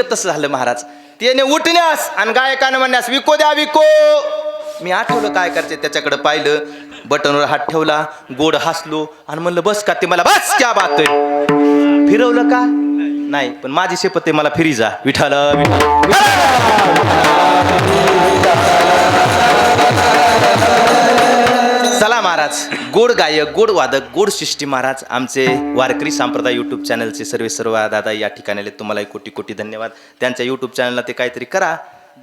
तसं झालं महाराज. त्याने उठण्यास आणि गायकानं म्हणण्यास विको द्या विको. मी आठवलं काय करायचं त्याच्याकडे पाहिलं. बटनवर हात ठेवला गोड हसलो आणि म्हणलं बस का ते मला बस क्या बात आहे. फिरवलं का? नाही पण माझी शेपत ते मला फिरी जा. विठाल. चला महाराज गोड गायक गोड वादक गोड शिष्टी महाराज आमचे वारकरी संप्रदाय यूट्यूब चॅनलचे सर्व सर्व दादा या ठिकाणी तुम्हाला कोटी कोटी धन्यवाद. त्यांच्या यूट्यूब चॅनलला ते काहीतरी करा.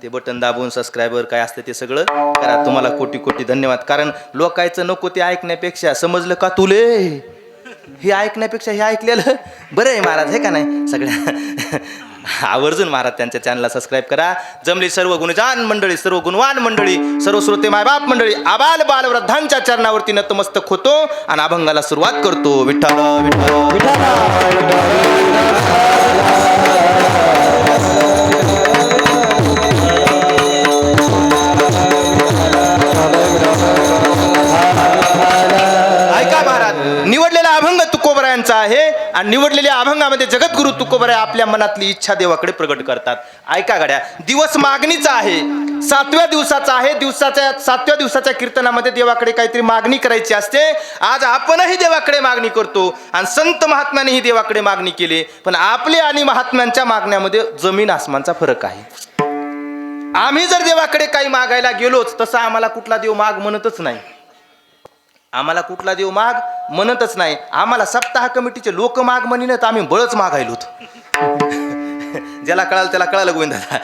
ते बटन दाबून सबस्क्रायबर काय असतं ते सगळं करा. तुम्हाला कोटी कोटी धन्यवाद. कारण लोकायचं नको ते ऐकण्यापेक्षा समजलं का तुले? हे ऐकण्यापेक्षा हे ऐकलेलं बरं आहे महाराज हे का नाही? सगळ्या आवर्जून महाराज त्यांच्या चॅनलला सबस्क्राईब करा. जमली सर्व गुणजान मंडळी सर्व गुणवान मंडळी सर्व श्रोते मायबाप मंडळी आबाल बाल वृद्धांच्या चरणावरती नतमस्तक होतो आणि अभंगाला सुरुवात करतो. विठ्ठल विठ्ठल. ऐका महाराज निवडलेला अभंग तुकोबरायांचा आहे. आणि निवडलेल्या अभंगामध्ये जगद्गुरु तुकोबराय आपल्या मनातली इच्छा देवाकडे प्रगट करतात. ऐका गड्या दिवस मागणीचा आहे. सातव्या दिवसाचा आहे. दिवसाच्या सातव्या दिवसाच्या कीर्तनामध्ये देवाकडे काहीतरी मागणी करायची असते. आज आपणही देवाकडे मागणी करतो आणि संत महात्म्यानेही देवाकडे मागणी केली. पण आपले आणि महात्म्यांच्या मागण्यामध्ये जमीन आसमानचा फरक आहे. आम्ही जर देवाकडे काही मागायला गेलोच तसं आम्हाला कुठला देव माग म्हणतच नाही. आम्हाला कुठला देव माग? म्हणतच नाही. आम्हाला सप्ताह कमिटीचे लोक माग तर आम्ही बळच मागायलो ज्याला कळालं त्याला कळालं गोविंदाला.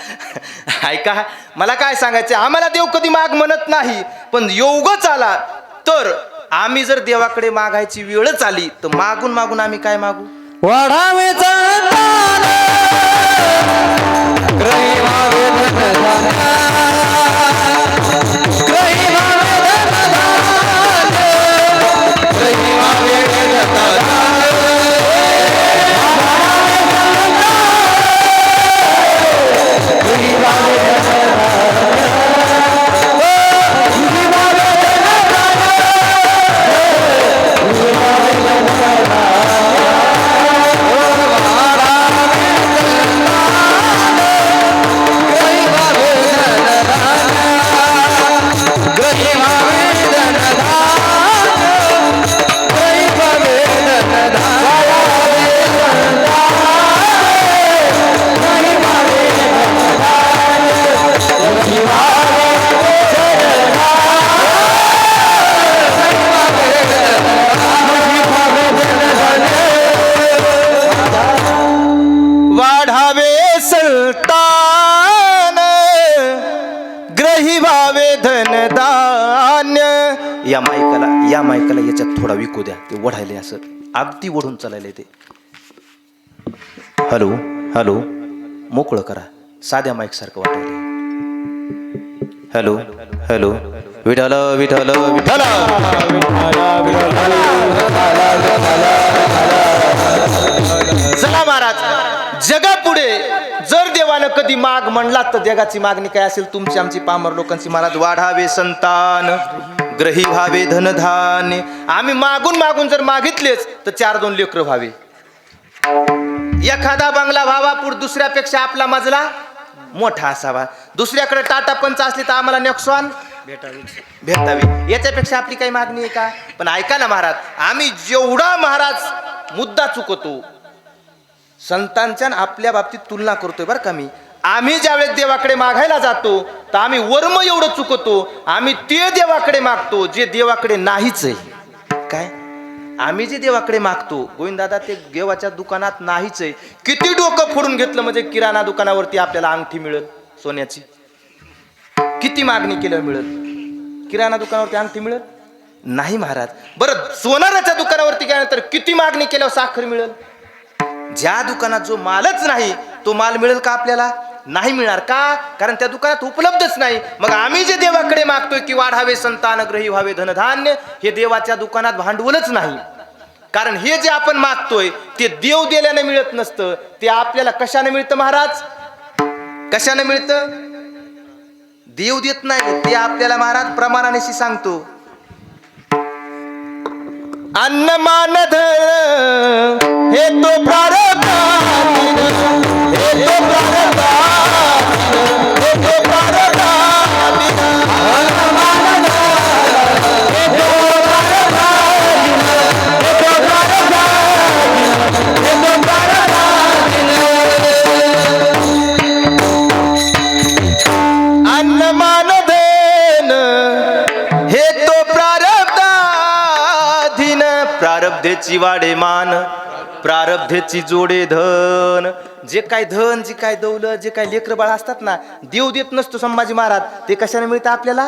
ऐका मला काय सांगायचं आम्हाला देव कधी माग म्हणत नाही पण योगच आला. तर आम्ही जर देवाकडे मागायची वेळच आली तर मागून मागून आम्ही काय मागू? वाढावे वाढावे अगदी ओढून चालायला ते. हॅलो हॅलो मोकळं करा. साध्या माईक सारखं वाटायला. हॅलो हॅलो विठाल विठाल विठाल चला महाराज जगापुढे जर देवानं कधी माग म्हणला तर जगाची मागणी काय असेल? तुमची आमची पामर लोकांची. महाराज वाढावे संतान. ग्रही व्हावे धनधान्य. आम्ही मागून मागून जर मागितलेच तर चार दोन लेकर व्हावे. एखादा बंगला व्हावा पुढे दुसऱ्यापेक्षा आपला मजला मोठा असावा. दुसऱ्याकडे टाटा पंच असली तर आम्हाला नेक्सॉन भेटावी. याच्यापेक्षा आपली काही मागणी आहे का? पण ऐका ना महाराज आम्ही जेवढा महाराज मुद्दा चुकवतो संतांच्या आपल्या बाबतीत तुलना करतोय बरं का मी. आम्ही ज्यावेळेस देवाकडे मागायला जातो तर आम्ही वर्म एवढं चुकतो आम्ही ते देवाकडे मागतो जे देवाकडे नाहीच आहे. काय? आम्ही जे देवाकडे मागतो गोविंदादा ते देवाच्या दुकानात नाहीच आहे. किती डोकं फोडून घेतलं म्हणजे किराणा दुकानावरती आपल्याला अंगठी मिळेल सोन्याची? किती मागणी केल्यावर मिळेल? किराणा दुकानावरती अंगठी मिळेल? नाही महाराज. बरं सोनाराच्या दुकानावरती गेल्यानंतर किती मागणी केल्यावर साखर मिळेल? ज्या दुकानात जो मालच नाही तो माल मिळेल का आपल्याला? नाही मिळणार का? कारण त्या दुकानात उपलब्धच नाही. मग आम्ही जे देवाकडे मागतोय की वाढावे संतान ग्रही व्हावे धनधान्य हे देवाच्या दुकानात भांडवलच नाही. कारण हे जे आपण मागतोय ते देव दिल्याने मिळत नसतं. ते आपल्याला कशाने मिळतं महाराज? कशाने मिळतं? देव देत नाही ते आपल्याला महाराज प्रमाणानेशी सांगतो. अन्न मान धर हे तो प्रारब्ध प्रारब्धेची वाडे मान प्रारब्धेची जोडे धन. जे काय धन जे काय दौलत जे काय लेकर बाळ असतात ना देव देत नसतो संभाजी महाराज. ते कशाने मिळतं आपल्याला?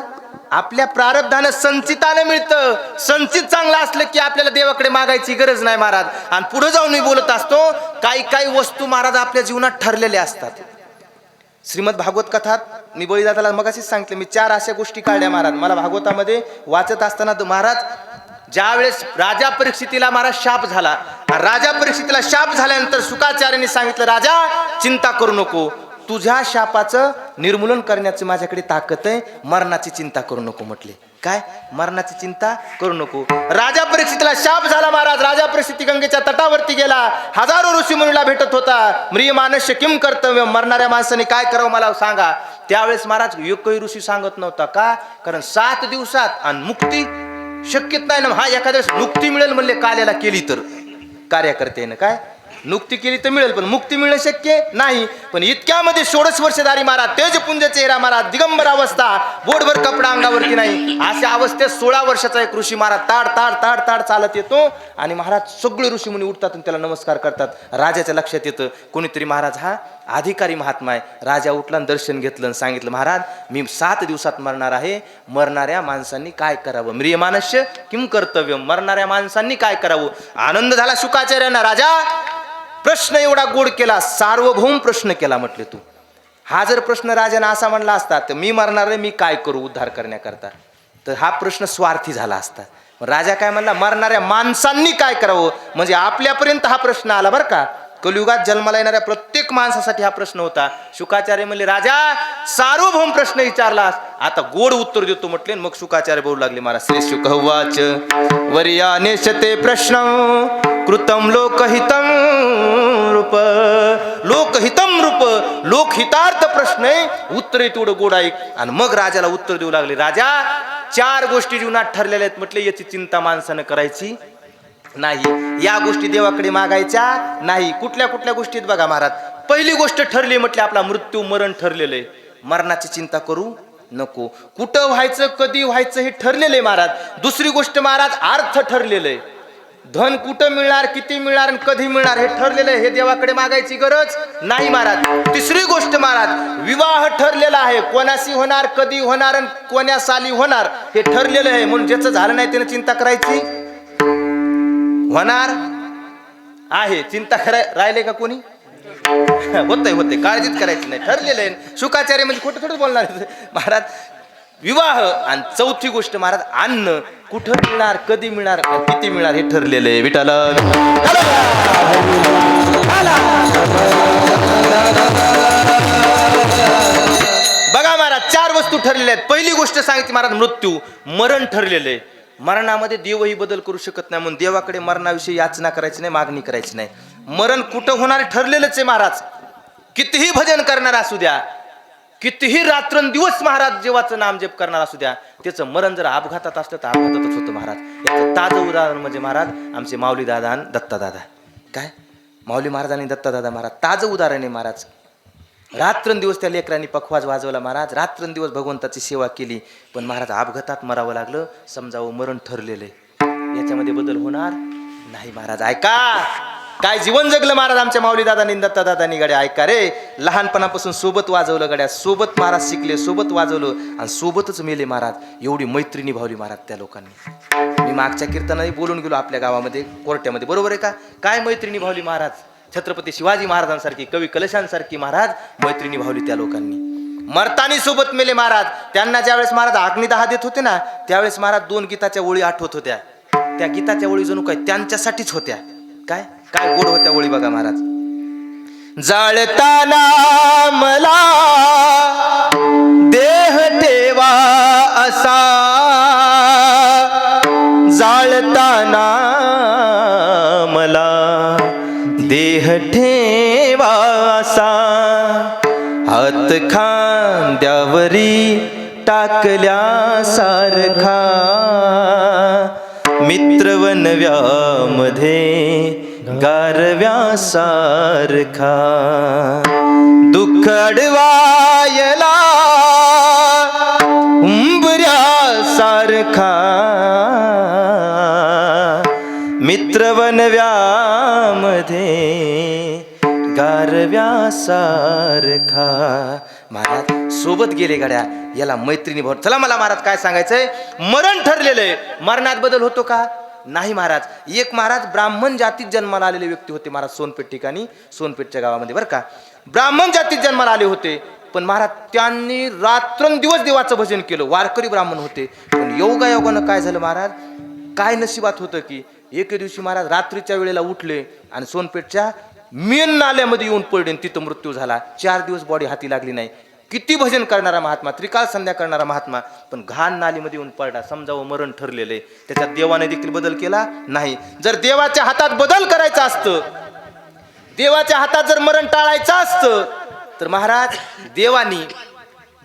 आपल्या प्रारब्धानं संचितानं मिळतं. संचित चांगलं असलं की आपल्याला देवाकडे मागायची गरज नाही महाराज. आणि पुढे जाऊन मी बोलत असतो काही काही वस्तू महाराज आपल्या जीवनात ठरलेल्या असतात. श्रीमद भागवत कथात मी बळीदादाला मगाशीच सांगितलं मी चार अशा गोष्टी काढल्या महाराज. मला भागवतामध्ये वाचत असताना तो महाराज ज्या वेळेस राजा परीक्षितीला महाराज शाप झाला राजा परीक्षितीला शाप झाल्यानंतर सुकाचार्याने सांगितलं राजा चिंता करू नको. तुझ्या शापाचं निर्मूलन करण्याची माझ्याकडे ताकद आहे. मरणाची चिंता करू नको म्हटले. काय? मरणाची चिंता करू नको. राजा परिस्थितीला शाप झाला महाराज. राजा परीक्षिती गंगेच्या तटावरती गेला. हजारो ऋषी मुनीला भेटत होता. म्रिय मानस्य किम कर्तव्य? मरणाऱ्या माणसाने काय करावं मला सांगा. त्यावेळेस महाराज एकही ऋषी सांगत नव्हता. का? कारण सात दिवसात आणि मुक्ती शक्यत नाही ना हा एखाद्या वेळेस मुक्ती मिळेल म्हणले काल्याला केली तर. कार्यकर्त्यानं काय? नुक्ती केली तर मिळेल पण मुक्ती मिळणं शक्य नाही. पण इतक्यामध्ये षोडश वर्षधारी महाराज तेजपुंज चेहरा महाराज दिगंबर अवस्था बोटभर कपडा अंगावरती नाही. अशा अवस्थेत सोळा वर्षाचा एक ऋषी महाराज ताड ताड ताड ताड चालत येतो आणि महाराज सगळे ऋषी मुनी उठतात आणि त्याला नमस्कार करतात. राजाच्या लक्षात येतं कोणीतरी महाराज हा अधिकारी महात्मा आहे. राजा उठला दर्शन घेतलं आणि सांगितलं महाराज मी सात दिवसात मरणार आहे. मरणाऱ्या माणसांनी काय करावं? म्रियमानस्य किम कर्तव्य? मरणाऱ्या माणसांनी काय करावं? आनंद झाला शुकाचार्यांना राजा. प्रश्न एवढा गोड केला सार्वभौम प्रश्न केला म्हटले तू. हा जर प्रश्न राजाने असा म्हणला असता तर मी मरणार आहे मी काय करू उद्धार करण्याकरता? तर हा प्रश्न स्वार्थी झाला असता. राजा काय म्हणला मरणाऱ्या माणसांनी काय करावं? म्हणजे आपल्यापर्यंत हा प्रश्न आला बरं का? कलियुगात जन्माला येणाऱ्या प्रत्येक माणसासाठी हा प्रश्न होता. शुकाचार्य म्हणले राजा सार्वभौम प्रश्न विचारलास. आता गोड उत्तर देतो म्हटले मग शुकाचार्य बोलू लागले महाराज श्री शुकवाच वर्याने शते प्रश्न कृतम लोकहितम रूप लोकहितम रूप लोकहितार्थ प्रश्न. आहे उत्तर आहे तेवढं गोड ऐक. आणि मग राजाला उत्तर देऊ लागले राजा चार गोष्टी जीवनात ठरलेल्या आहेत. म्हटले याची चिंता माणसानं करायची नाही. या गोष्टी देवाकडे मागायच्या नाही. कुठल्या कुठल्या गोष्टीत बघा महाराज. पहिली गोष्ट ठरली म्हटली आपला मृत्यू मरण ठरलेलं आहे. मरणाची चिंता करू नको. कुठं व्हायचं कधी व्हायचं हे ठरलेलं आहे महाराज. दुसरी गोष्ट महाराज अर्थ ठरलेलं आहे. धन कुठं मिळणार किती मिळणार आणि कधी मिळणार हे ठरलेलं आहे. हे देवाकडे मागायची गरज नाही महाराज. तिसरी गोष्ट महाराज विवाह ठरलेला आहे. कोणाशी होणार कधी होणार आणि कोण्या साली होणार हे ठरलेलं आहे. म्हणून ज्याचं झालं नाही त्यानं चिंता करायची होणार आहे. चिंता कराय राहिले का कोणी? होतंय होतंय. काळजीच करायची नाही. ठरलेलं आहे. शुकाचार्य म्हणजे कुठं थोडं बोलणार महाराज विवाह आणि चौथी गोष्ट महाराज अन्न. कुठं मिळणार कधी मिळणार किती मिळणार हे ठरलेलं आहे. विठाल बघा महाराज चार वस्तू ठरलेल्या आहेत. पहिली गोष्ट सांगितली महाराज मृत्यू. मरण ठरलेलं आहे. मरणामध्ये देवही बदल करू शकत नाही म्हणून देवाकडे मरणाविषयी याचना करायची नाही मागणी करायची नाही. मरण कुठं होणार ठरलेलंच आहे महाराज. कितीही भजन करणार असू द्या कितीही रात्रंदिवस महाराज देवाचं नाम जप करणार असू द्या त्याचं मरण जर अपघातात असलं तर अपघातातच होतं महाराज. याचं ताजं उदाहरण म्हणजे महाराज आमचे माऊली दादा आणि दत्ता दादा. काय? माऊली महाराज आणि दत्ता दादा महाराज ताजं उदाहरण आहे महाराज. रात्रंदिवस त्या लेकरांनी पखवाज वाजवला महाराज. रात्रंदिवस भगवंताची सेवा केली पण महाराज अपघातात मरावं लागलं. समजावं हो मरण ठरलेलं आहे याच्यामध्ये बदल होणार नाही महाराज. ऐका! काय जीवन जगलं महाराज आमच्या माऊली दादानी दत्ता दादानी गड्या. ऐका रे! लहानपणापासून सोबत वाजवलं गड्या. सोबत महाराज शिकले सोबत वाजवलं आणि सोबतच मेले महाराज. एवढी मैत्री निभावली महाराज त्या लोकांनी. मी मागच्या कीर्तनाने बोलून गेलो आपल्या गावामध्ये कोर्ट्यामध्ये बरोबर आहे का? काय मैत्री निभावली महाराज? छत्रपती शिवाजी महाराजांसारखी कवी कलशांसारखी महाराज मैत्रिणी भावली त्या लोकांनी. मरतानी सोबत मेले महाराज. त्यांना ज्यावेळेस महाराज अग्निदहा देत होते ना त्यावेळेस महाराज दोन गीताच्या ओळी आठवत होत्या. त्या गीताच्या ओळी जणू काय त्यांच्यासाठीच होत्या. काय? काय गोड होत्या ओळी बघा महाराज. जाळताना मला देह ठेवा असा. जाळताना देह ठेवासा. हात खांद्यावरी टाकल्या सारखा मित्रवनव्यामध्ये गारव्या सारखा दुःख अडवायला उंबऱ्या सारखा मध्ये गारव्यासारखा महाराज सोबत गेले गाड्या याला मैत्रिणी भर चला मला महाराज काय सांगायचंय? मरण ठरलेलंय मरणात बदल होतो का? नाही महाराज. एक महाराज ब्राह्मण जातीत जन्माला आलेले व्यक्ती होते महाराज सोनपेठ ठिकाणी सोनपेठच्या गावामध्ये बरं का? ब्राह्मण जातीत जन्माला आले होते पण महाराज त्यांनी रात्रंदिवस देवाचं भजन केलं. वारकरी ब्राह्मण होते. पण योगायोगानं काय झालं महाराज? काय नशिबात होतं की एके दिवशी महाराज रात्रीच्या वेळेला उठले आणि सोनपेठच्या मेन नाल्यामध्ये येऊन पडले तिथं मृत्यू झाला. चार दिवस बॉडी हाती लागली नाही. किती भजन करणारा महात्मा त्रिकाल संध्या करणारा महात्मा पण घाण नालीमध्ये येऊन पडला. समजावं मरण ठरलेलं आहे. त्याच्यात देवाने देखील बदल केला नाही. जर देवाच्या हातात बदल करायचा असतं देवाच्या हातात जर मरण टाळायचं असतं तर महाराज देवानी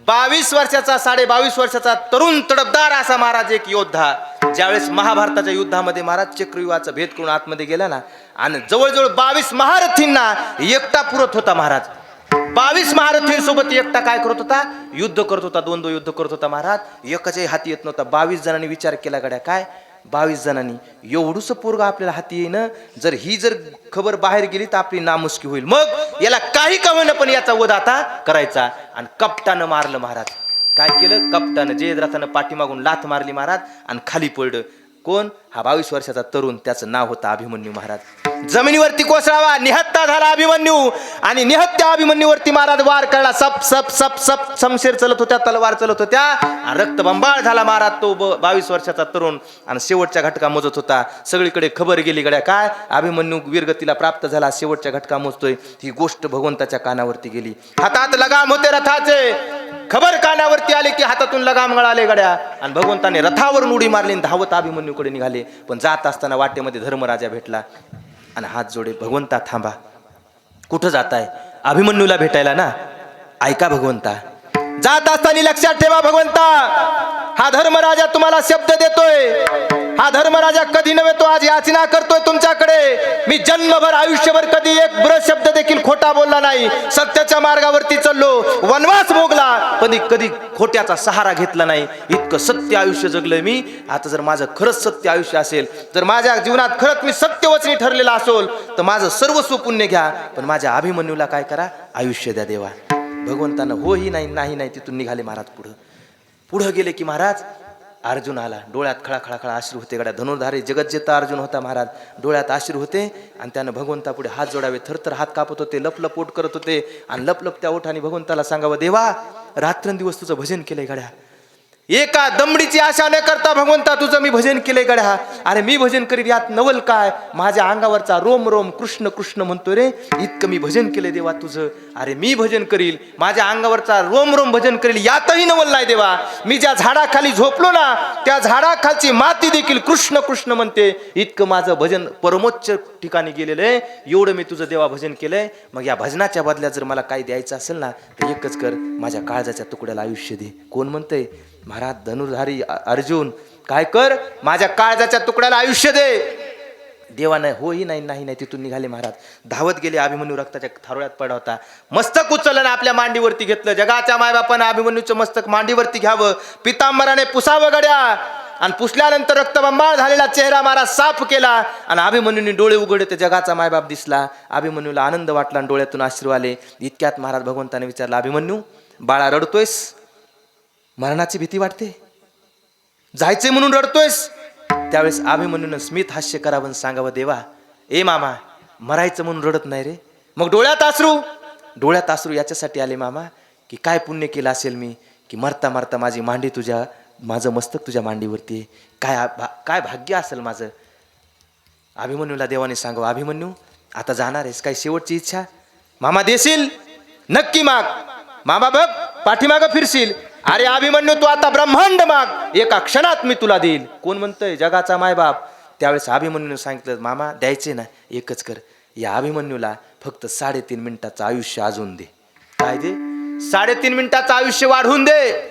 बावीस वर्षाचा साडे बावीस वर्षाचा तरुण तडपदार असा महाराज एक योद्धा. ज्यावेळेस महाभारताच्या युद्धामध्ये महाराज चक्रव्यूहाचा भेद करून आतमध्ये गेला ना आणि जवळजवळ बावीस महारथींना एकटा पुरत होता महाराज. बावीस महारथींसोबत एकटा काय करत होता? युद्ध करत होता दोन दोन युद्ध करत होता महाराज. एकाच्याही हाती येत नव्हता. बावीस जणांनी विचार केला गड्या काय? बावीस जणांनी. एवढूस पोरग आपल्याला हाती येईन जर ही जर खबर बाहेर गेली तर आपली नामुष्की होईल. मग याला काही का पण याचा वध आता करायचा. आणि कपटानं मारलं महाराज. काय केलं? कपटानं जयद्रथानं पाठीमागून लाथ मारली महाराज आणि खाली पडलं. कोण? हा बावीस वर्षाचा तरुण त्याचं नाव होतं अभिमन्यू महाराज. जमिनीवरती कोसळावा निहत्ता झाला अभिमन्यू. आणि निहत्या अभिमन्यूवरती महाराज वार कळला सप सप सप सप समशेर चलत होत्या तलवार चलत होत्या. आणि रक्तबंबाळ झाला महाराज तो बावीस वर्षाचा तरुण. आणि शेवटच्या घटका मोजत होता. सगळीकडे खबर गेली गड्या. काय? अभिमन्यू वीरगतीला प्राप्त झाला. शेवटच्या घटका मोजतोय. ही गोष्ट भगवंताच्या कानावरती गेली. हातात लगाम होते रथाचे. खबर कानावरती आले की हातातून लगाम गळाले गड्या. आणि भगवंताने रथावरून उडी मारली आणि धावत अभिमन्यूकडे निघाले. पण जात असताना वाटेमध्ये धर्मराजा भेटला. आणि हात जोडे भगवंता थांबा. कुठं जाताय? अभिमन्यूला भेटायला ना? ऐका भगवंता. जात असताना लक्षात ठेवा भगवंता. हा धर्मराजा तुम्हाला शब्द देतोय. हा धर्मराजा कधी नव्हे तो आज याचना करतोय तुमच्याकडे. मी जन्मभर आयुष्यभर कधी एक ब्र शब्द देखील खोटा बोलला नाही. सत्याच्या मार्गावरती चाललो वनवास भोगला पण कधी खोट्याचा सहारा घेतला नाही. इतकं सत्य आयुष्य जगलंय मी. आता जर माझं खरंच सत्य आयुष्य असेल जर माझ्या जीवनात खरंच मी सत्यवचनी ठरलेला असेल तर माझं सर्वस्व पुण्य घ्या. पण माझ्या अभिमन्यूला काय करा? आयुष्य द्या देवा. भगवंतानं हो ही नाही नाही नाही तिथून निघाले महाराज पुढं. पुढं गेले की महाराज अर्जुन आला. डोळ्यात खळा खळा खळा होते. गड्या धनुर्धारी जगज्जेता अर्जुन होता महाराज. डोळ्यात आश्रू होते आणि त्यानं भगवंतापुढे हात जोडावे. थरथर हात कापत होते. लपलप पोट करत होते. आणि लपलप त्या ओठाने भगवंताला सांगावं देवा रात्रंदिवस तुझं भजन केलंय गड्या. एका दमडीची आशा न करता भगवंता तुझं मी भजन केलंय गड्या. अरे मी भजन करीत यात नवल काय? माझ्या अंगावरचा रोम रोम कृष्ण कृष्ण म्हणतो रे. इतकं मी भजन केलंय देवा तुझं. अरे मी भजन करील. माझ्या अंगावरचा रोम रोम भजन करील. यातही नवल नाही देवा. मी ज्या झाडाखाली झोपलो ना त्या झाडाखालची माती देखील कृष्ण कृष्ण म्हणते. इतकं माझं भजन परमोच्च ठिकाणी गेलेलं आहे. एवढं मी तुझं देवा भजन केलंय. मग या भजनाच्या बदल्यात जर मला काही द्यायचं असेल ना तर एकच कर. माझ्या काळजाच्या तुकड्याला आयुष्य दे. कोण म्हणतंय? महाराज धनुर्धारी अर्जुन काय कर? माझ्या काळजाच्या तुकड्याला आयुष्य दे. देवानं होही नाही नाही नाही तिथून निघाले महाराज. धावत गेले अभिमन्यू रक्ताच्या थारोळ्यात पडा होता. मस्तक उचललं आपल्या मांडीवरती घेतलं. जगाच्या मायबापानं अभिमन्यूचं मस्तक मांडीवरती घ्यावं. पितांबराने पुसावं गड्या. आणि पुसल्यानंतर रक्तबंबाळ झालेला चेहरा महाराज साफ केला आणि अभिमन्यूने डोळे उघडले. ते जगाचा मायबाप दिसला. अभिमन्यूला आनंद वाटला आणि डोळ्यातून आश्रू आले. इतक्यात महाराज भगवंताने विचारला अभिमन्यू बाळा रडतोयस? मरणाची भीती वाटते? जायचे म्हणून रडतोयस? त्यावेळेस अभिमन्यूनं स्मित हास्य करावं सांगावं देवा ए मामा मरायचं म्हणून रडत नाही रे. मग डोळ्यात आसरू. डोळ्यात आसरू याच्यासाठी आले मामा की काय पुण्य केलं असेल मी की मरता मरता माझी मांडी तुझ्या माझं मस्तक तुझ्या मांडीवरती आहे. काय भा- काय भाग्य असेल माझं? अभिमन्यूला देवाने सांगावं अभिमन्यू आता जाणार आहेस काय शेवटची इच्छा? मामा देशील? नक्की माग. मामा बघ पाठीमाग फिरशील. अरे अभिमन्यू तू आता ब्रह्मांड माग. एका क्षणात मी तुला देईल. कोण म्हणतोय? जगाचा मायबाप त्यावेळेस अभिमन्यूने सांगितलं मामा द्यायचे ना. एकच कर. या अभिमन्यूला फक्त साडेतीन मिनिटाचं आयुष्य अजून दे. काय दे? साडेतीन मिनिटाचं आयुष्य वाढवून दे.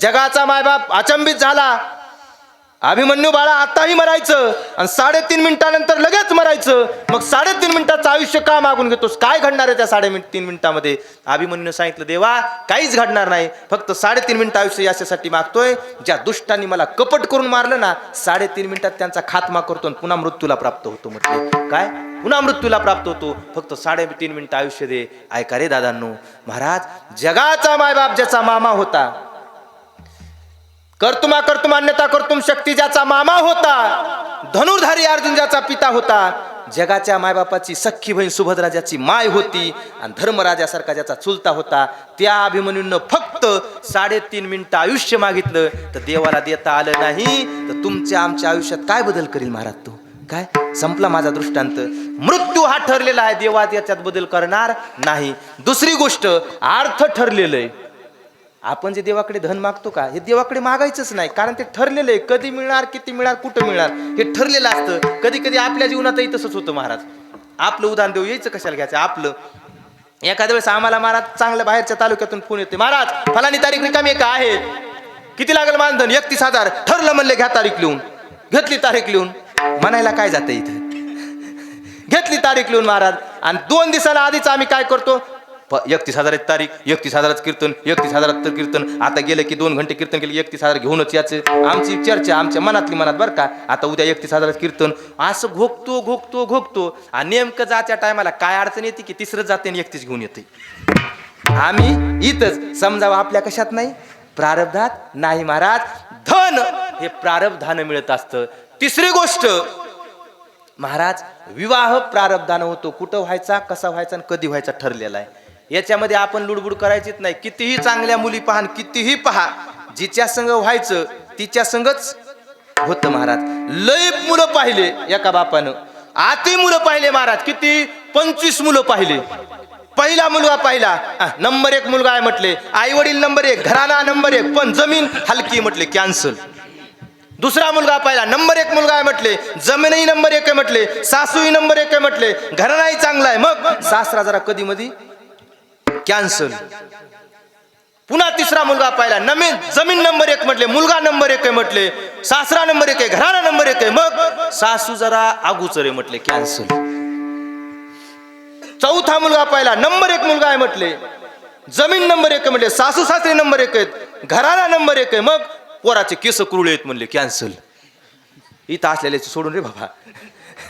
जगाचा मायबाप अचंबित झाला. अभिमन्यू बाळा आताही मरायचं. आणि साडेतीन मिनिटानंतर लगेच मरायचं. मग साडेतीन मिनिटाचं आयुष्य का मागून घेतोस? काय घडणार आहे त्या साडे तीन मिनिटामध्ये? अभिमन्यू सांगितलं देवा काहीच घडणार नाही. फक्त साडेतीन मिनिटं आयुष्य याच्यासाठी मागतोय. ज्या दुष्टांनी मला कपट करून मारलं ना साडेतीन मिनिटात त्यांचा खात्मा करतो आणि पुन्हा मृत्यूला प्राप्त होतो म्हटले. काय? पुन्हा मृत्यूला प्राप्त होतो. फक्त साडेतीन मिनिटं आयुष्य दे. ऐका रे दादांनो महाराज जगाचा मायबाप ज्याचा मामा होता कर्तुमा कर्तुम अन्यता कर्तुम शक्ती ज्याचा मामा होता धनुर्धारी अर्जुन ज्याचा पिता होता जगाच्या मायबापाची सख्खी बहीण सुभद्रा ज्याची माय होती आणि धर्मराजासारखा ज्याचा चुलता होता त्या अभिमन्यूनं फक्त साडेतीन मिनिटं आयुष्य मागितलं तर देवाला देता आलं नाही तर तुमच्या आमच्या आयुष्यात काय बदल करील महाराज तू? काय? संपला माझा दृष्टांत. मृत्यू हा ठरलेला आहे देवा याच्यात बदल करणार नाही. दुसरी गोष्ट अर्थ ठरलेलं आहे. आपण जे देवाकडे धन मागतो का हे देवाकडे मागायचंच नाही. कारण ते ठरलेलं आहे कधी मिळणार किती मिळणार कुठं मिळणार. हे ठरलेलं असतं. कधी कधी आपल्या जीवनातही तसंच होतं महाराज. आपलं उदाहरण देऊ यायचं कशाला घ्यायचं? आपलं. एखाद्या वेळेस आम्हाला महाराज चांगल्या बाहेरच्या तालुक्यातून फोन येते महाराज फलानी तारीख रिकामी का? आहे. किती लागेल मानधन? एकतीस हजार. ठरलं म्हणले घ्या तारीख लिहून. घेतली तारीख लिहून. म्हणायला काय जातं इथं? घेतली तारीख लिहून महाराज. आणि दोन दिवसाला आधीच आम्ही काय करतो? एकतीस हजाराची तारीख एकतीस हजाराचं कीर्तन एकतीस हजारात कीर्तन. आता गेलं की दोन घंटे कीर्तन केलं एकतीस हजार घेऊनच याचं आमची चर्चा आमच्या मनातली मनात बरं का. आता उद्या एकतीस हजाराचं कीर्तन. असं घोकतो घोकतो घोकतो आणि नेमकं जाच्या टायमाला काय अडचण येते की तिसरं जाते आणि एकतीस घेऊन येते. आम्ही इथंच समजावं आपल्या कशात नाही? प्रारब्धात नाही महाराज. धन हे प्रारब्धानं मिळत असतं. तिसरी गोष्ट महाराज विवाह प्रारब्धानं होतो. कुठं व्हायचा कसा व्हायचा आणि कधी व्हायचा ठरलेला आहे. याच्यामध्ये आपण लुडबुड करायचीच नाही. कितीही चांगल्या मुली पहा कितीही पहा जिच्या संग व्हायचं तिच्या संगच होतं महाराज. लय मुलं पाहिले एका बापानं. आती मुलं पाहिले महाराज किती? पंचवीस मुलं पाहिले. पहिला मुलगा पाहिला. हा, नंबर एक मुलगा आहे म्हटले. आई वडील नंबर एक घराणा नंबर एक पण जमीन हलकी म्हटले कॅन्सल. दुसरा मुलगा पाहिला. नंबर एक मुलगा आहे म्हटले. जमीनही नंबर एक आहे म्हटले. सासूही नंबर एक आहे म्हटले. घराणाही चांगला आहे. मग सासरा जरा कधी मधी कॅन्सल. पुन्हा तिसरा मुलगा पाहिला. नमीन जमीन नंबर एक म्हटले मुलगा नंबर एक आहे म्हटले सासरा नंबर एक आहे घराणा नंबर एक आहे. मग सासू जरा अगोचर आहे म्हटले कॅन्सल. चौथा मुलगा पाहिला. नंबर एक मुलगा आहे म्हटले जमीन नंबर एक म्हटले सासू सासरे नंबर एक आहेत घराणा नंबर एक आहे. मग पोराचे केस कुरुळे आहेत म्हणले कॅन्सल. इथं असलेले सोडून रे बाबा.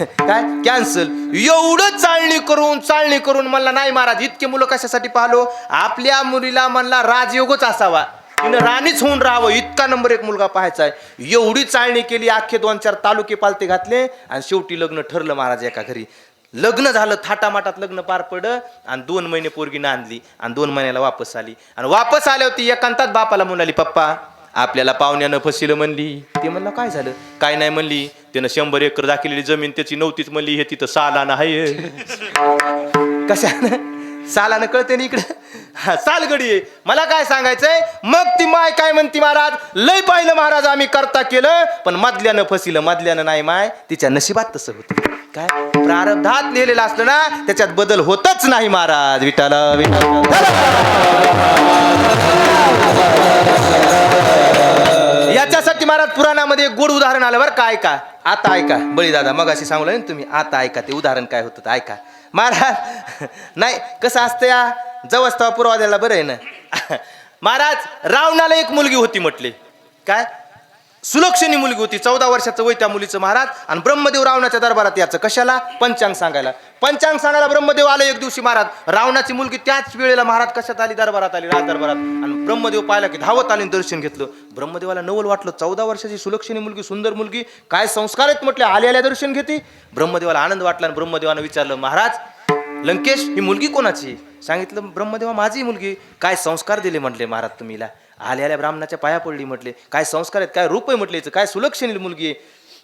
काय? कॅन्सल एवढं चालणी करून चालणी करून म्हणला नाही महाराज इतके मुलं कशासाठी पाहलो? आपल्या मुलीला म्हणला राजयोगच असावा. तिनं राणीच होऊन राहावं. इतका नंबर एक मुलगा पाहायचा आहे. एवढी चालणी केली अख्खे दोन चार तालुके पालते घातले आणि शेवटी लग्न ठरलं महाराज एका घरी. लग्न झालं थाटामाटात लग्न पार पडलं आणि दोन महिने पोरगी नांदली आणि दोन महिन्याला वापस आली. आणि वापस आल्यावरती एकांतात बापाला म्हणाली पप्पा आपल्याला पाहुण्यानं फसिलं म्हणली. ते म्हणलं काय झालं? काय नाही म्हणली. त्यानं शंभर एकर दाखवलेली जमीन त्याची नव्हतीच म्हणली. हे तिथं सालानं आहे. कशानं? सालानं कळते ना इकडं. हा, सालगडी आहे. मला काय सांगायचंय? मग ती माय काय म्हणती महाराज? लय पाहिलं महाराज आम्ही करता केलं पण मधल्यानं फसिलं मधल्यानं नाही माय. तिच्या नशिबात तसं होतं. काय? प्रारब्धात लिहिलेलं असलं ना त्याच्यात बदल होतच नाही महाराज. विठाला याच्यासाठी महाराज पुराणामध्ये गोड उदाहरण आलं बरं का ऐका. आता ऐका. बळी दादा मग अशी सांगू ना तुम्ही आता ऐका ते उदाहरण काय होतं ऐका. महाराज नाही कसं असतं या? जवळ तेव्हा द्यायला बरं आहे ना. महाराज रावणाला एक मुलगी होती म्हटले. काय? सुलक्षणी मुलगी होती. चौदा वर्षाचं वय त्या मुलीचं महाराज. आणि ब्रह्मदेव रावणाच्या दरबारात याचं कशाला? पंचांग सांगायला. पंचांग सांगायला ब्रह्मदेव आले एक दिवशी महाराज. रावणाची मुलगी त्याच वेळेला महाराज कशात आली? दरबारात आली राज दरबारात. आणि ब्रह्मदेव पाहिला की धावत आले दर्शन घेतलं. ब्रह्मदेवाला नवल वाटलं चौदा वर्षाची सुलक्षणी मुलगी सुंदर मुलगी काय संस्कार आहेत म्हटले? आले आल्या दर्शन घेते. ब्रह्मदेवाला आनंद वाटला आणि ब्रह्मदेवानं विचारलं महाराज लंकेश ही मुलगी कोणाची? सांगितलं ब्रह्मदेवा माझी मुलगी. काय संस्कार दिले म्हटले महाराज तुम्हीला? आल्या आल्या ब्राह्मणाच्या पाया पडली म्हटले. काय संस्कार आहेत? काय रूप आहे म्हटले काय सुलक्षणी मुलगी आहे?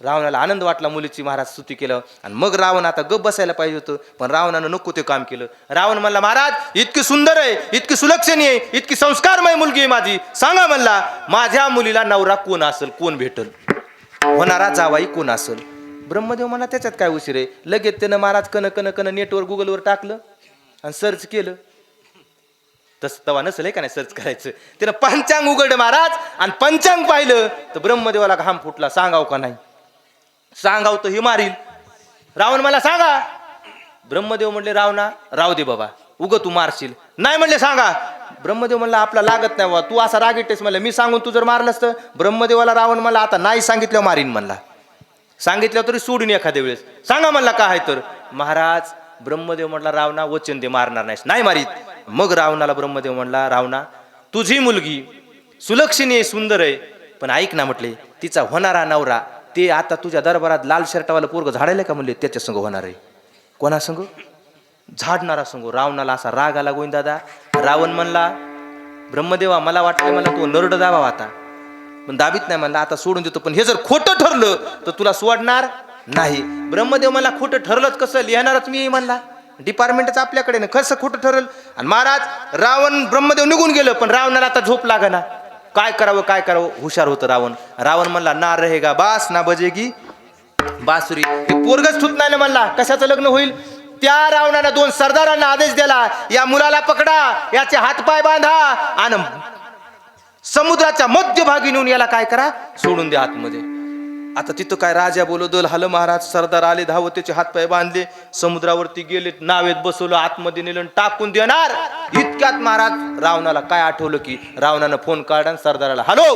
रावणाला आनंद वाटला मुलीची महाराज स्तुती केलं. आणि मग रावण आता गप बसायला पाहिजे होतं. पण रावणानं नको ते काम केलं. रावण म्हणला महाराज इतकी सुंदर आहे इतकी सुलक्षणी आहे इतकी संस्कारमय मुलगी आहे माझी. सांगा म्हणला माझ्या मुलीला नवरा कोण असेल कोण भेटल? होणारा जावाई कोण असेल? ब्रह्मदेव म्हणा त्याच्यात काय उशीर आहे? लगेच त्यानं महाराज कन कन कन नेटवर गुगलवर टाकलं आणि सर्च केलं. तसं तवा नसेल का नाही? सर्च करायचं. त्यानं पंचांग उघड महाराज आणि पंचांग पाहिलं तर ब्रह्मदेवाला घाम फुटला. सांगाव का नाही? सांगाव तर ही मारील. रावण मला सांगा. ब्रह्मदेव म्हणले रावणा राव दे बाबा. उग तू मारशील. नाही म्हणले सांगा. ब्रह्मदेव म्हणला आपला लागत नाही बाबा तू असा रागीटेस म्हणलं. मी सांगून तू जर मारलंस तर ब्रह्मदेवाला रावण मला आता नाही सांगितलं मारीन म्हणला. सांगितलं तरी सोडून एखाद्या वेळेस. सांगा म्हणला काय आहे तर? महाराज ब्रह्मदेव म्हटला रावणा वचन दे मारणार नाहीस. नाही मारीत. मग रावणाला ब्रह्मदेव म्हणला रावणा तुझी मुलगी सुलक्षणी सुंदर आहे. पण ऐक ना म्हटले तिचा होणारा नवरा ते आता तुझ्या दरबारात लाल शर्टावाला पोरग झाडायला का म्हणले त्याच्यासंग होणार आहे. कोणासंग झाडणारा संघ रावणाला असा राग आला गोविंद दादा रावण म्हणला ब्रह्मदेवा मला वाटलं मला तो नरड दावा आता. पण दाबीत नाही म्हणला आता सोडून देतो पण हे जर खोटं ठरलं तर तुला सोडणार नाही. ब्रह्मदेव मला खोटं ठरलंच कसं? लिहिणारच मी म्हणला. डिपार्टमेंटच आपल्याकडे ना कसं खोटं ठरल? आणि महाराज रावण ब्रह्मदेव निघून गेलं पण रावणाला आता झोप लागना. काय करावं काय करावं? हुशार होतं रावण. रावण म्हणला ना रहेगा बास ना बजेगी बासुरी. ते पोरगच ठुत नाही ना म्हणला. कशाचं लग्न होईल? त्या रावणानं दोन सरदारांना आदेश दिला. या मुलाला पकडा याचे हातपाय बांधा. आणि समुद्राच्या मध्यभागी नेऊन याला काय करा? सोडून द्या आतमध्ये. आता तिथं काय राजा बोलो दल हल महाराज सरदार आले धावतेचे त्याचे हातपाय बांधले समुद्रावरती गेले नावेत बसवलं आतमध्ये नेलं आणि टाकून देणार. इतक्यात महाराज रावणाला काय आठवलं की रावणानं फोन काढा आणि सरदाराला हॅलो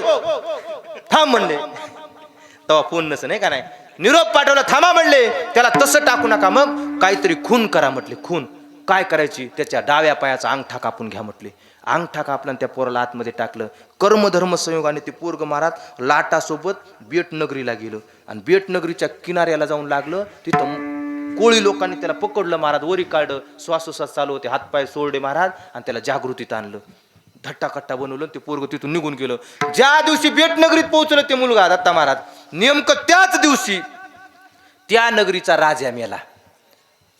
थांब म्हणले. तेव्हा फोन नस नाही का नाही? निरोप पाठवला थांबा म्हणले. त्याला तसं टाकू नका मग. काहीतरी खून करा म्हटले खून. काय करायची? त्याच्या डाव्या पायाचा अंगठा कापून घ्या म्हटले. अंगठा कापला त्या पोराला आतमध्ये टाकलं. कर्मधर्म संयोगाने ते पोरग महाराज लाटासोबत बेटनगरीला गेलं. आणि बेटनगरीच्या किनाऱ्याला जाऊन लागलं. तिथं कोळी लोकांनी त्याला पकडलं महाराज. वरी काढलं. श्वासोश्वास चालू होते. हातपाय सोडले महाराज आणि त्याला जागृतीत आणलं. धट्टाकट्टा बनवलं ते पोरग तिथून निघून गेलं. ज्या दिवशी बेटनगरीत पोहोचलं ते मुलगा दत्ता महाराज नेमकं त्याच दिवशी त्या नगरीचा राजा मेला.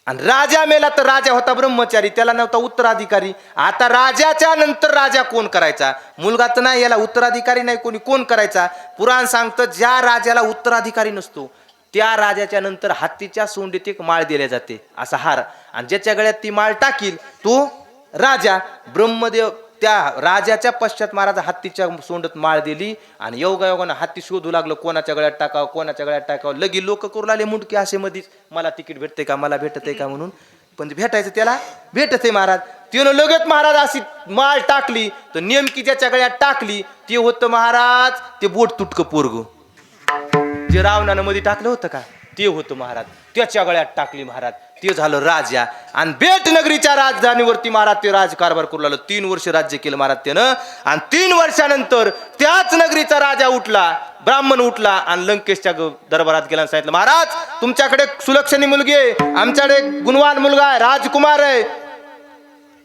आणि राजा मेला तर राजा होता ब्रह्मचारी त्याला नव्हता उत्तराधिकारी. आता राजाच्या नंतर राजा कोण करायचा? मुलगा तर नाही याला उत्तराधिकारी नाही कोणी कोण करायचा? पुराण सांगतं ज्या राजाला उत्तराधिकारी नसतो त्या राजाच्या नंतर हत्तीच्या सोंडीत एक माळ दिल्या जाते असा हार. आणि ज्याच्या गळ्यात ती माळ टाकील तो राजा. ब्रह्मदेव त्या राजाच्या पश्चात महाराज हत्तीच्या सोंडत माळ दिली आणि योगायोगानं हत्ती शोधू लागलं कोणाच्या गळ्यात टाकावं कोणाच्या गळ्यात टाकावं. लगी लोक करू लागले मुंडके असे मधीच. मला तिकीट भेटते का मला भेटते का म्हणून. पण भेटायचं त्याला भेटते महाराज. त्यानं लगेच महाराज अशी माळ टाकली तर नेमकी ज्याच्या गळ्यात टाकली ते होतं महाराज ते बोट तुटकं पोरग. जे रावणानं मध्ये टाकलं होतं का ते होतं महाराज. त्याच्या गळ्यात टाकली महाराज. ते झालं राजा. आणि बेट नगरीच्या राजधानीवरती महाराज ते राजकारभार करू लागलं. तीन वर्ष राज्य केलं महाराज त्यानं आणि तीन वर्षानंतर त्याच नगरीचा राजा उठला ब्राह्मण उठला आणि लंकेशच्या दरबारात गेला सांगितलं महाराज तुमच्याकडे सुलक्षणी मुलगी आहे. आमच्याकडे गुणवान मुलगा आहे राजकुमार आहे.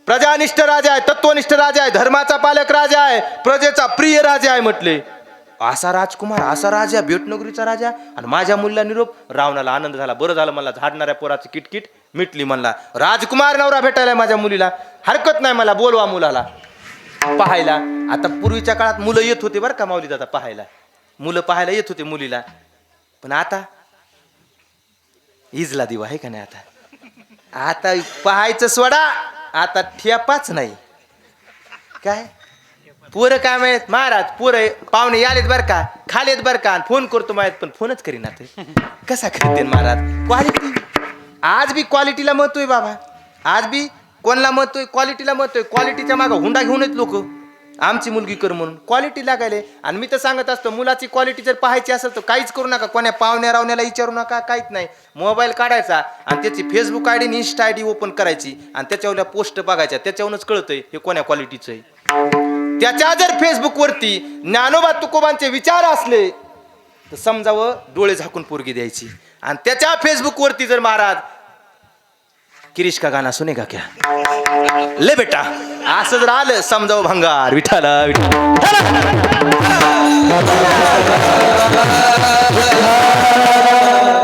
प्रजानिष्ठ राजा आहे तत्वनिष्ठ राजा आहे धर्माचा पालक राजा आहे प्रजेचा प्रिय राजा आहे म्हटले. असा राजकुमार असा राजा बेटनगरीचा राजा. आणि माझ्या मुलीला निरोप रावणाला आनंद झाला. बरं झालं मला झाडणाऱ्या पोराची किटकिट मिटली म्हणला. राजकुमार नवरा भेटायला माझ्या मुलीला. हरकत नाही मला बोलवा मुलाला. पाहायला. आता पूर्वीच्या काळात मुलं येत होते बरं का माऊली दादा पाहायला. मुलं पाहायला येत होते मुलीला. पण आता इजला दिवा आहे का नाही आता? आता पाहायचं सोडा. आता ठेपाच नाही. काय? पोरं काय माहीत? महाराज पोरं पाहुणे यालेत बर का? खालेत बर का? फोन करतो माहीत पण फोनच करीना ते. कसा करते महाराज? क्वालिटी आज बी क्वालिटीला महत्त्व आहे बाबा. आज बी कोणला महत्त्व आहे? क्वालिटीला महत्त्व आहे. क्वालिटीच्या मागं हुंडा घेऊन येत लोक. आमची मुलगी कर म्हणून. क्वालिटी लागायले. आणि मी तर सांगत असतो मुलाची क्वालिटी जर पाहायची असेल तर काहीच करू नका. कोण्या पाहुण्या रावण्याला विचारू नका. काहीच नाही. मोबाईल काढायचा आणि त्याची फेसबुक आय डी आणि इन्स्टा आय डी ओपन करायची आणि त्याच्यावर पोस्ट बघायच्या. त्याच्यावरूनच कळतंय हे कोण्या क्वालिटीचं आहे. त्याच्या जर फेसबुकवरती ज्ञानोबा तुकोबांचे विचार असले तर समजावं डोळे झाकून पोरगी द्यायची. आणि त्याच्या फेसबुकवरती जर महाराज किरीश का गाना सुनेगा क्या? ले बेटा. असं जर आलं समजावं भंगार विठाला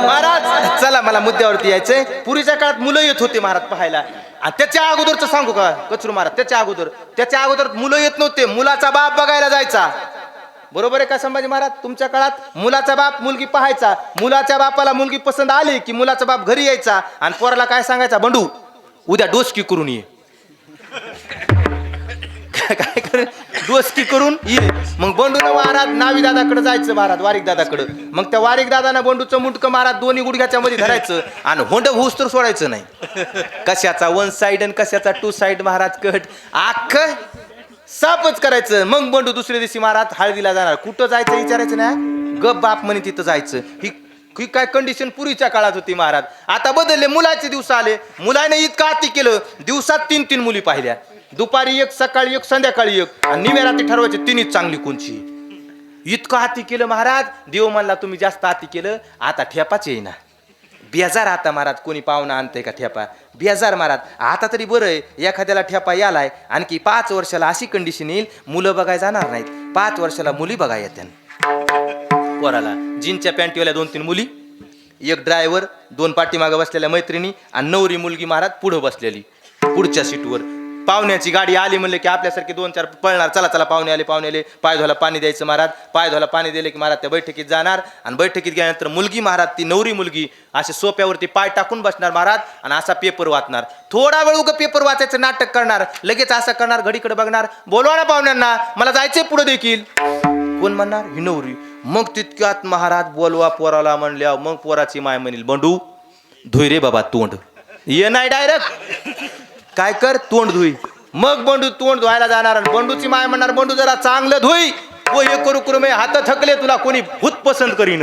महाराज मला मुद्द्यावरती यायचंय. पूर्वीच्या काळात मुलं येत होते महाराज पाहायला. आणि त्याच्या अगोदरचं सांगू का कचरू महाराज? त्याच्या अगोदर. त्याच्या अगोदर मुलं येत नव्हते. मुलाचा बाप बघायला जायचा. बरोबर आहे का संभाजी महाराज? तुमच्या काळात मुलाचा बाप मुलगी पाहायचा. मुलाच्या बापाला मुलगी पसंत आली की मुलाचा बाप घरी यायचा. आणि पोराला काय सांगायचा? बंडू उद्या डोसकी करून ये. काय दोस्ती करून ये. मग बंडून महाराज नावी दादाकडे जायचं महाराज वारिक दादाकडं मग त्या वारिक दादाना बंडूचं मुंडकं महाराज दोन्ही गुडघ्याच्या मध्ये धरायचं आणि होंड होऊस तर सोडायचं नाही. कशाचा वन साइड आणि कशाचा टू साइड महाराज कट. आख सापच करायचं. मग बंडू दुसऱ्या दिवशी महाराज हळदीला जाणार. कुठं जायचं विचारायचं नाही गप बाप म्हणे तिथं जायचं. ही ही काय कंडिशन पूर्वीच्या काळात होती महाराज. आता बदलले मुलाचे दिवस आले. मुलाने इतकं अति केलं दिवसात तीन तीन मुली पाहिल्या. दुपारी एक सकाळी एक संध्याकाळी एक. आणि निम्या रात्री ठरवायचे तिन्हीच चांगली कोणची. इतकं हाती केलं महाराज देव म्हणला तुम्ही जास्त हाती केलं आता ठेपाच येईना. बेजार आता महाराज कोणी पाहुणा आणतंय का ठेपा? बेजार महाराज आता तरी बरं आहे एखाद्याला ठेपा यालाय आणखी पाच वर्षाला अशी कंडिशन येईल मुलं बघायला जाणार नाहीत. पाच वर्षाला मुली बघाय येत्या पोराला जीनच्या पॅन्टीवाल्या दोन तीन मुली एक ड्रायव्हर दोन पाठीमागं बसलेल्या मैत्रिणी आणि नवरी मुलगी महाराज पुढं बसलेली पुढच्या सीटवर पाहुण्याची गाडी आली म्हणले की आपल्यासारखे दोन चार पळणार. चला चला पाहुणे आले पाहुणे आले. पाय धुवायला पाणी द्यायचं महाराज. पाय धुवायला पाणी दिले की महाराज त्या बैठकीत जाणार. आणि बैठकीत गेल्यानंतर मुलगी महाराज ती नवरी मुलगी असे सोप्यावरती पाय टाकून बसणार महाराज आणि असा पेपर वाचणार. थोडा वेळ उगं पेपर वाचायचं नाटक करणार. लगेच असं करणार घडीकडे बघणार. बोलवा ना पाहुण्यांना मला जायचंय पुढे देखील. कोण म्हणणार? ही नवरी. मग तितक्यात महाराज बोलवा पोराला म्हणल्या मग पोराची माय म्हणील बंडू धुई रे बाबा तोंड. ये नाही डायरेक्ट काय कर? तोंड धुई. मग बंडू तोंड धुवायला जाणार आणि बंडूची माय म्हणणार बंडू जरा चांगलं धुई. व हे करू करू हात थकले तुला कोणी भूत पसंत करीन.